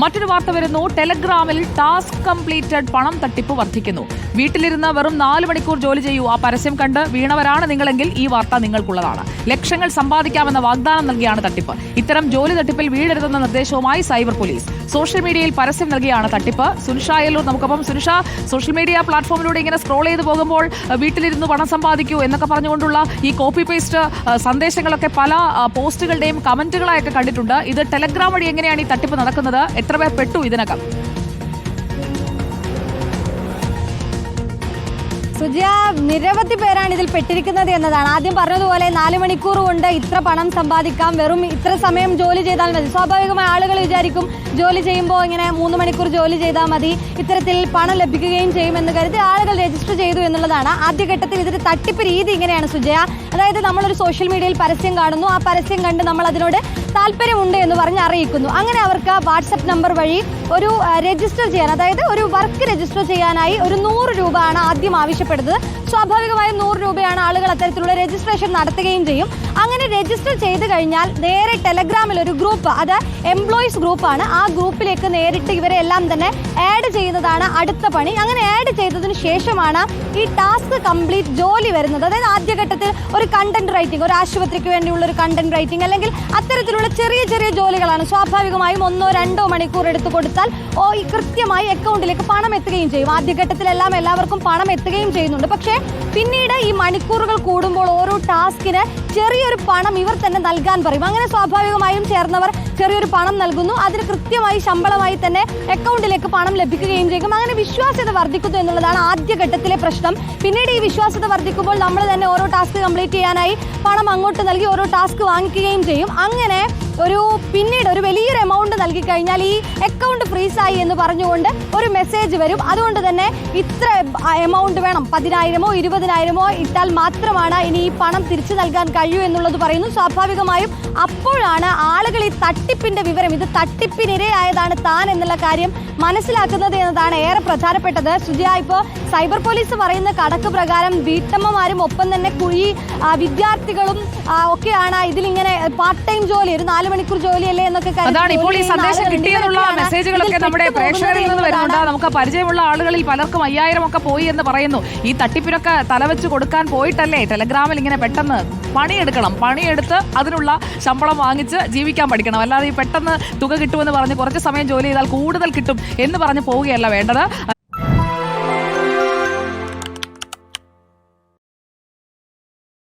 മറ്റൊരു വാർത്ത വരുന്നു. ടെലഗ്രാമിൽ ടാസ്ക് കംപ്ലീറ്റഡ് പണം തട്ടിപ്പ് വർദ്ധിക്കുന്നു. വീട്ടിലിരുന്ന് വെറും നാല് മണിക്കൂർ ജോലി ചെയ്യൂ. ആ പരസ്യം കണ്ട് വീണവരാണ് നിങ്ങളെങ്കിൽ ഈ വാർത്ത നിങ്ങൾക്കുള്ളതാണ്. ലക്ഷങ്ങൾ സമ്പാദിക്കാമെന്ന വാഗ്ദാനം നൽകിയാണ് തട്ടിപ്പ്. ഇത്തരം ജോലി തട്ടിപ്പിൽ വീഴരുതെന്ന നിർദ്ദേശവുമായി സൈബർ പോലീസ്. സോഷ്യൽ മീഡിയയിൽ പരസ്യം നൽകിയാണ് തട്ടിപ്പ്. സുനിഷ അയലൂർ നമുക്കൊപ്പം. സുനിഷ സോഷ്യൽ മീഡിയ പ്ലാറ്റ്ഫോമിലൂടെ ഇങ്ങനെ സ്ക്രോൾ ചെയ്ത് പോകുമ്പോൾ വീട്ടിലിരുന്ന് പണം സമ്പാദിക്കൂ എന്നൊക്കെ പറഞ്ഞുകൊണ്ടുള്ള ഈ കോപ്പി പേസ്റ്റ് സന്ദേശങ്ങളൊക്കെ പല പോസ്റ്റുകളുടെയും കമന്റുകളായൊക്കെ കണ്ടിട്ടുണ്ട്. ഇത് ടെലഗ്രാം വഴി എങ്ങനെയാണ് ഈ തട്ടിപ്പ് നടക്കുന്നത് എത്ര പേർ പെട്ടു ഇതിനകം? സുജയ നിരവധി പേരാണ് ഇതിൽ പെട്ടിരിക്കുന്നത് എന്നതാണ്. ആദ്യം പറഞ്ഞതുപോലെ നാല് മണിക്കൂർ കൊണ്ട് ഇത്ര പണം സമ്പാദിക്കാം. വെറും ഇത്ര സമയം ജോലി ചെയ്താൽ മതി. സ്വാഭാവികമായി ആളുകൾ വിചാരിക്കും ജോലി ചെയ്യുമ്പോൾ ഇങ്ങനെ മൂന്ന് മണിക്കൂർ ജോലി ചെയ്താൽ മതി. ഇത്തരത്തിൽ പണം ലഭിക്കുകയും ചെയ്യുമെന്ന് കരുതി ആളുകൾ രജിസ്റ്റർ ചെയ്തു എന്നുള്ളതാണ് ആദ്യഘട്ടത്തിൽ ഇതിന്റെ തട്ടിപ്പ് രീതി ഇങ്ങനെയാണ് സുജയ. അതായത് നമ്മളൊരു സോഷ്യൽ മീഡിയയിൽ പരസ്യം കാണുന്നു. ആ പരസ്യം കണ്ട് നമ്മൾ അതിനോട് താല്പര്യമുണ്ട് എന്ന് പറഞ്ഞ് അറിയിക്കുന്നു. അങ്ങനെ അവർക്ക് വാട്സപ്പ് നമ്പർ വഴി ഒരു രജിസ്റ്റർ ചെയ്യാൻ അതായത് ഒരു വർക്ക് രജിസ്റ്റർ ചെയ്യാനായി ഒരു നൂറ് രൂപ ആണ് ആദ്യം ആവശ്യപ്പെടുന്നത് സ്വാഭാവികമായും നൂറ് രൂപയാണ് ആളുകൾ അത്തരത്തിലുള്ള രജിസ്ട്രേഷൻ നടത്തുകയും ചെയ്യും. അങ്ങനെ രജിസ്റ്റർ ചെയ്ത് കഴിഞ്ഞാൽ നേരെ ടെലഗ്രാമിൽ ഒരു ഗ്രൂപ്പ് അത് എംപ്ലോയീസ് ഗ്രൂപ്പാണ് ആ ഗ്രൂപ്പിലേക്ക് നേരിട്ട് ഇവരെ എല്ലാം തന്നെ ആഡ് ചെയ്യുന്നതാണ് അടുത്ത പണി. അങ്ങനെ ആഡ് ചെയ്തതിന് ശേഷമാണ് ഈ ടാസ്ക് കംപ്ലീറ്റ് ജോലി വരുന്നത്. അതായത് ആദ്യഘട്ടത്തിൽ ഒരു കണ്ടന്റ് റൈറ്റിംഗ് ഒരു ആശുപത്രിക്ക് വേണ്ടിയുള്ള ഒരു കണ്ടന്റ് റൈറ്റിംഗ് അല്ലെങ്കിൽ അത്തരത്തിലുള്ള ചെറിയ ചെറിയ ജോലികളാണ്. സ്വാഭാവികമായും ഒന്നോ രണ്ടോ മണിക്കൂർ എടുത്തു കൊടുത്താൽ ഓ കൃത്യമായി അക്കൗണ്ടിലേക്ക് പണം എത്തുകയും ചെയ്യും. ആദ്യഘട്ടത്തിലെല്ലാം എല്ലാവർക്കും പണം എത്തുകയും ചെയ്യുന്നുണ്ട്. പക്ഷേ പിന്നീട് ഈ മണിക്കൂറുകൾ കൂടുമ്പോൾ ഓരോ ടാസ്കിന് ചെറിയൊരു പണം ഇവർ തന്നെ നൽകാൻ പറയും. അങ്ങനെ സ്വാഭാവികമായും ചേർന്നവർ ചെറിയൊരു പണം നൽകുന്നു. അതിന് കൃത്യമായി ശമ്പളമായി തന്നെ അക്കൗണ്ടിലേക്ക് പണം ലഭിക്കുകയും ചെയ്യും. അങ്ങനെ വിശ്വാസ്യത വർദ്ധിക്കുന്നു എന്നുള്ളതാണ് ആദ്യഘട്ടത്തിലെ പ്രശ്നം. പിന്നീട് ഈ വിശ്വാസ്യത വർദ്ധിക്കുമ്പോൾ നമ്മൾ തന്നെ ഓരോ ടാസ്ക് കംപ്ലീറ്റ് ചെയ്യാനായി പണം അങ്ങോട്ട് നൽകി ഓരോ ടാസ്ക് വാങ്ങിക്കുകയും ചെയ്യും. അങ്ങനെ ഒരു പിന്നീട് ഒരു വലിയൊരു എമൗണ്ട് നൽകി കഴിഞ്ഞാൽ ഈ അക്കൗണ്ട് ഫ്രീസായി എന്ന് പറഞ്ഞുകൊണ്ട് ഒരു മെസ്സേജ് വരും. അതുകൊണ്ട് തന്നെ ഇത്ര എമൗണ്ട് വേണം. പതിനായിരമോ ഇരുപതിനായിരമോ ഇട്ടാൽ മാത്രമാണ് ഇനി ഈ പണം തിരിച്ചു നൽകാൻ കഴിയൂ എന്നുള്ളത് പറയുന്നു. സ്വാഭാവികമായും അപ്പോഴാണ് ആളുകൾ ഈ തട്ടിപ്പിന്റെ വിവരം ഇത് തട്ടിപ്പിനിരയായതാണ് താൻ എന്നുള്ള കാര്യം മനസ്സിലാക്കുന്നത് എന്നതാണ് ഏറെ പ്രധാനപ്പെട്ടത്. ശ്രുതിയ ഇപ്പോൾ സൈബർ പോലീസ് പറയുന്ന കണക്ക് പ്രകാരം വീട്ടമ്മമാരും ഒപ്പം തന്നെ കുഴി വിദ്യാർത്ഥികളും ഒക്കെയാണ് ഇതിലിങ്ങനെ പാർട്ട് ടൈം ജോലി ഒരു നാല് മണിക്കൂർ ജോലിയല്ലേ എന്നൊക്കെ കരുതി അതാണ് ഇപ്പോൾ ഈ ജോലി ചെയ്യുന്ന സന്ദേശം കിട്ടിയെന്നുള്ള മെസ്സേജുകളൊക്കെ നമ്മുടെ പ്രേക്ഷകരിൽ നിന്ന് വരുന്നുണ്ട്. നമുക്ക് പരിചയമുള്ള ആളുകളിൽ പലർക്കും അയ്യായിരം ഒക്കെ പോയി എന്ന് പറയുന്നു. ഈ തട്ടിപ്പിനൊക്കെ തലവെച്ച് കൊടുക്കാൻ പോയിട്ടല്ലേ? ടെലഗ്രാമിൽ ഇങ്ങനെ പെട്ടെന്ന് പണിയെടുക്കണം. പണിയെടുത്ത് അതിനുള്ള ശമ്പളം വാങ്ങിച്ച് ജീവിക്കാൻ പഠിക്കണം. അല്ലാതെ ഈ പെട്ടെന്ന് തുക കിട്ടുമെന്ന് പറഞ്ഞ് കുറച്ച് സമയം ജോലി ചെയ്താൽ കൂടുതൽ കിട്ടും എന്ന് പറഞ്ഞ് പോവുകയല്ല വേണ്ടത്.